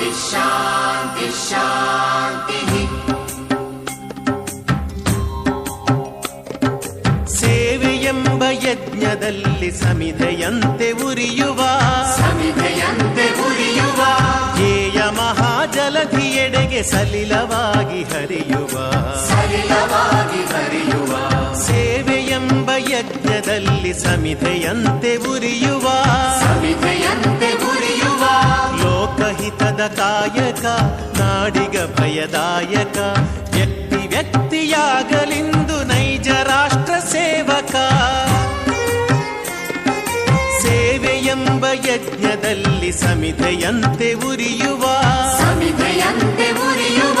शान्ति शान्ति शान्तिः ಎಂಬ ಯಜ್ಞದಲ್ಲಿ ಸಮಿಧೆಯಂತೆ ಉರಿಯುವ ಸಮಿಧೆಯಂತೆ ಉರಿಯುವ ಜೇಯ ಮಹಾಜಲಧಿಯೆಡೆಗೆ ಸಲಿಲವಾಗಿ ಹರಿಯುವ ಸಲಿಲವಾಗಿ ಹರಿಯುವ. ಸೇವೆ ಎಂಬ ಯಜ್ಞದಲ್ಲಿ ಸಮಿಧೆಯಂತೆ ಉರಿಯುವ ಸಮಿಧೆಯಂತೆ ಲೋಕಹಿತದ ಕಾಯಕ, ನಾಡಿಗ ಭಯದಾಯಕ. ವ್ಯಕ್ತಿ ವ್ಯಕ್ತಿಯಾಗಲಿಂದು ನೈಜ ರಾಷ್ಟ್ರ ಸೇವಕ. ಸೇವೆಯೆಂಬ ಯಜ್ಞದಲ್ಲಿ ಸಮಿತೆಯಂತೆ ಉರಿಯುವ. ಸಮಿತೆಯಂತೆ ಉರಿಯುವ.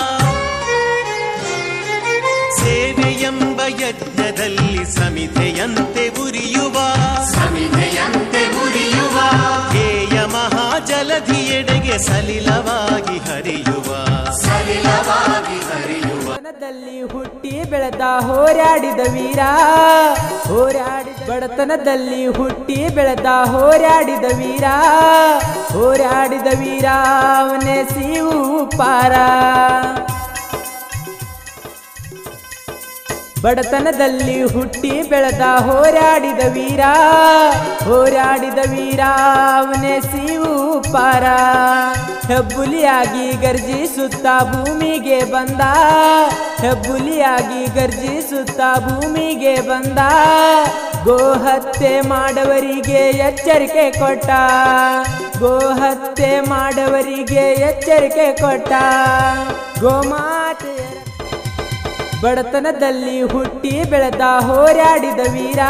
ಯಜ್ಞದಲ್ಲಿ ಸಮಿತೆಯಂತೆ ಉರಿಯುವ. ಸಮಿತೆಯಂತೆ ಉರಿಯುವ. ಹೇಯ ಮಹಾಜಲಧಿಯೆಡೆಗೆ ಸಲಿಲವಾಗಿ ಹರಿಯುವ. ಸಲಿಲವಾಗಿ ಹರಿಯುವ. ಬಡತನದಲ್ಲಿ ಹುಟ್ಟಿ ಬೆಳೆದ ಹೋರಾಡಿದ ವೀರ. ಹೋರಾಡಿ ಬಡತನದಲ್ಲಿ ಹುಟ್ಟಿ ಬೆಳೆದ ಹೋರಾಡಿದ ವೀರ. ಹೋರಾಡಿದ ವೀರ ಅವನೇ ಸಿವು ಪಾರ ಬಡತನದಲ್ಲಿ ಹುಟ್ಟಿ ಬೆಳೆದ ಹೋರಾಡಿದ ವೀರ ಹೋರಾಡಿದ ವೀರ, ಅವನೇ ಸಿವು ಪಾರ ಹೆಬ್ಬುಲಿಯಾಗಿ ಗರ್ಜಿಸುತ್ತ ಭೂಮಿಗೆ ಬಂದ, ಹೆಬ್ಬುಲಿಯಾಗಿ ಗರ್ಜಿಸುತ್ತ ಭೂಮಿಗೆ ಬಂದ. ಗೋಹತ್ಯೆ ಮಾಡವರಿಗೆ ಎಚ್ಚರಿಕೆ ಕೊಟ್ಟ, ಗೋಹತ್ಯೆ ಮಾಡವರಿಗೆ ಎಚ್ಚರಿಕೆ ಕೊಟ್ಟ. ಗೋಮಾತೆಯ ಬಡತನದಲ್ಲಿ ಹುಟ್ಟಿ ಬೆಳೆದ ಹೋರಾಡಿದ ವೀರ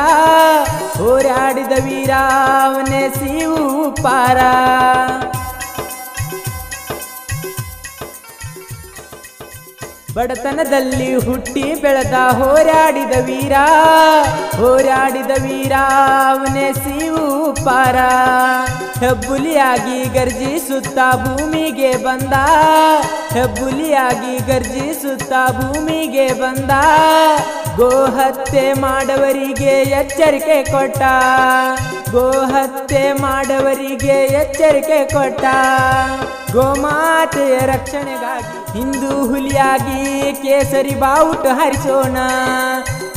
ಹೋರಾಡಿದ ವೀರ ಅವನೇ ಸಿವು ಪಾರ ಬಡತನದಲ್ಲಿ ಹುಟ್ಟಿ ಬೆಳೆದ ಹೋರಾಡಿದ ವೀರ ಹೋರಾಡಿದ ವೀರ ಅವನೇ ಸಿವು ಪಾರ ಹೆಬ್ಬುಲಿಯಾಗಿ ಗರ್ಜಿಸುತ್ತ ಭೂಮಿಗೆ ಬಂದ ಹೆಬ್ಬುಲಿಯಾಗಿ ಗರ್ಜಿಸುತ್ತ ಭೂಮಿಗೆ ಬಂದ. ಗೋಹತ್ಯೆ ಮಾಡವರಿಗೆ ಎಚ್ಚರಿಕೆ ಕೊಟ್ಟ. ಗೋಹತ್ಯೆ ಮಾಡವರಿಗೆ ಎಚ್ಚರಿಕೆ ಕೊಟ್ಟ. ಗೋಮಾತೆಯ ರಕ್ಷಣೆಗಾಗಿ ಹಿಂದೂ ಹುಲಿಯಾಗಿ ಕೇಸರಿ ಬಾವುಟ ಹರಿಸೋಣ.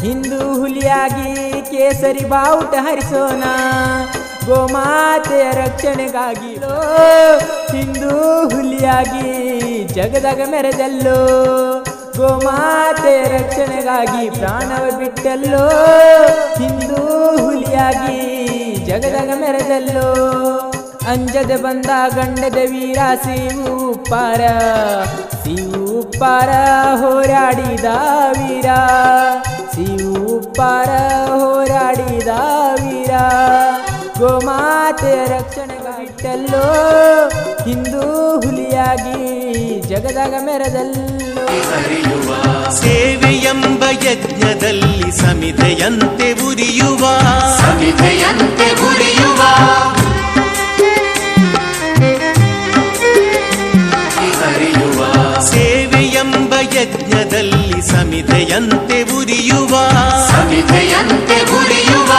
ಹಿಂದೂ ಹುಲಿಯಾಗಿ ಕೇಸರಿ ಬಾವುಟ ಹರಿಸೋಣ. ಗೋಮಾತೆಯ ರಕ್ಷಣೆಗಾಗಿ ಹಿಂದೂ ಹುಲಿಯಾಗಿ ಜಗದಾಗ ಮೆರೆದಲ್ಲೋ, ಗೋಮಾತೆಯ ರಕ್ಷಣೆಗಾಗಿ ಪ್ರಾಣವ ಬಿಟ್ಟಲ್ಲೋ, ಹಿಂದೂ ಹುಲಿಯಾಗಿ ಜಗದಾಗ ಮೆರೆದಲ್ಲೋ. ಅಂಜದ ಬಂದ ಗಂಡದ ವೀರ ಸಿವು ಪಾರ ಸಿವು ಪಾರ ಹೋರಾಡಿದ ವೀರ ಸಿವು ಪಾರ ಹೋರಾಡಿದ ವೀರ. ಗೋಮಾತೆಯ ರಕ್ಷಣೆಗಾಗಿಟ್ಟಲ್ಲೋ? ಹಿಂದೂ ಹುಲಿಯಾಗಿ ಜಗದಾಗ ಮೆರದಲ್ಲೋ? ಸೇವೆ ಸೇವೆಯೆಂಬ ಯಜ್ಞದಲ್ಲಿ ಸಮಿತೆಯಂತೆ ಉರಿಯುವ. ಸಮಿತೆಯಂತೆ ಉರಿಯುವ. ಸೇವೆಯೆಂಬ ಯಜ್ಞದಲ್ಲಿ ಸಮಿತೆಯಂತೆ ಉರಿಯುವ. ಸಮಿತೆಯಂತೆ ಉರಿಯುವ.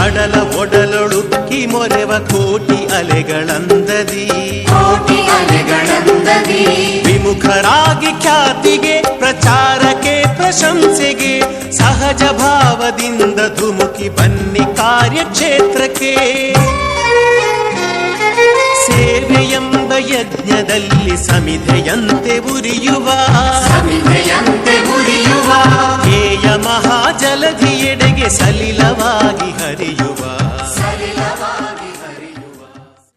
ಕಡಲ ಒಡಲೊಳುಕ್ಕಿ ಮೊರೆವ ಕೋಟಿ ಅಲೆಗಳಂದದಿ. ಕೋಟಿ ಅಲೆಗಳಂದದಿ. ವಿಮುಖರಾಗಿ ಖ್ಯಾತಿಗೆ ಪ್ರಚಾರಕ್ಕೆ ಪ್ರಶಂಸೆಗೆ ಸಹಜ ಭಾವದಿಂದ ಧುಮುಕಿ ಬನ್ನಿ ಕಾರ್ಯಕ್ಷೇತ್ರಕ್ಕೆ. ಸೇವೆಯೆಂಬ ಯಜ್ಞದಲ್ಲಿ ಸಮಿಧೆಯಂತೆ ಉರಿಯುವ. ಸಮಿಧೆಯಂತೆ ಉರಿಯುವ. ಧ್ಯೇಯ ಸಲಿಲವಾಗಿ ಹರಿಯ